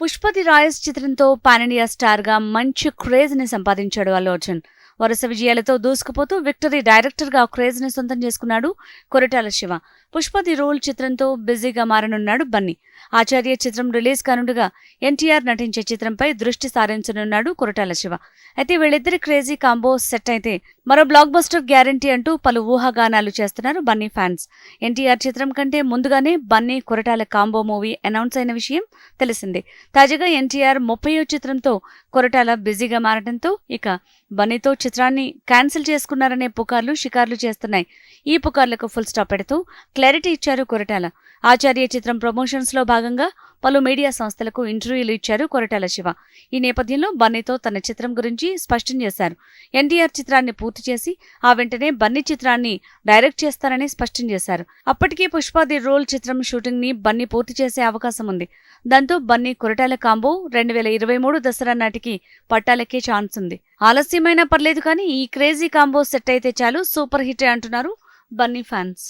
Pushpathi Royce చిత్రంతో pan India స్టార్గా మంచి క్రేజ్ని సంపాదించాడు అల్లు అర్జున్. వరుస విజయాలతో దూసుకుపోతూ విక్టరీ డైరెక్టర్గా క్రేజ్ని సొంతం చేసుకున్నాడు కొరటాల శివ. పుష్పతి రోల్ చిత్రంతో బిజీగా మారనున్నాడు బన్నీ. ఆచార్య చిత్రం రిలీజ్ కానుండగా ఎన్టీఆర్ నటించే చిత్రంపై దృష్టి సారించనున్నాడు కొరటాల శివ. అయితే వీళ్ళిద్దరి క్రేజీ కాంబో సెట్ అయితే మరో బ్లాక్ బస్టర్ గ్యారంటీ అంటూ పలు ఊహాగానాలు చేస్తున్నారు బన్నీ ఫ్యాన్స్. ఎన్టీఆర్ చిత్రం కంటే ముందుగానే Bunny Koratala combo movie announce అయిన విషయం తెలిసిందే. తాజాగా ఎన్టీఆర్ ముప్పయో చిత్రంతో కొరటాల బిజీగా మారడంతో ఇక బన్నీతో చిత్రాన్ని క్యాన్సిల్ చేసుకున్నారనే పుకార్లు షికార్లు చేస్తున్నాయి. ఈ పుకార్లకు ఫుల్ స్టాప్ పెడుతూ క్లారిటీ ఇచ్చారు కొరటాల. ఆచార్య చిత్రం ప్రమోషన్స్లో భాగంగా పలు మీడియా సంస్థలకు ఇంటర్వ్యూలు ఇచ్చారు కొరటాల శివ. ఈ నేపథ్యంలో బన్నీతో తన చిత్రం గురించి స్పష్టం చేశారు. ఎన్టీఆర్ చిత్రాన్ని పూర్తి చేసి ఆ వెంటనే బన్నీ చిత్రాన్ని డైరెక్ట్ చేస్తారని స్పష్టం చేశారు. అప్పటికే పుష్పాది రోల్ చిత్రం షూటింగ్ని బన్నీ పూర్తి చేసే అవకాశం ఉంది. దాంతో బన్నీ కొరటాల కాంబో రెండు వేల ఇరవై మూడు దసరా నాటికి పట్టాలెక్కే ఛాన్స్ ఉంది. ఆలస్యమైనా పర్లేదు కానీ ఈ క్రేజీ కాంబో సెట్ అయితే చాలు సూపర్ హిట్ అంటున్నారు బన్నీ ఫ్యాన్స్.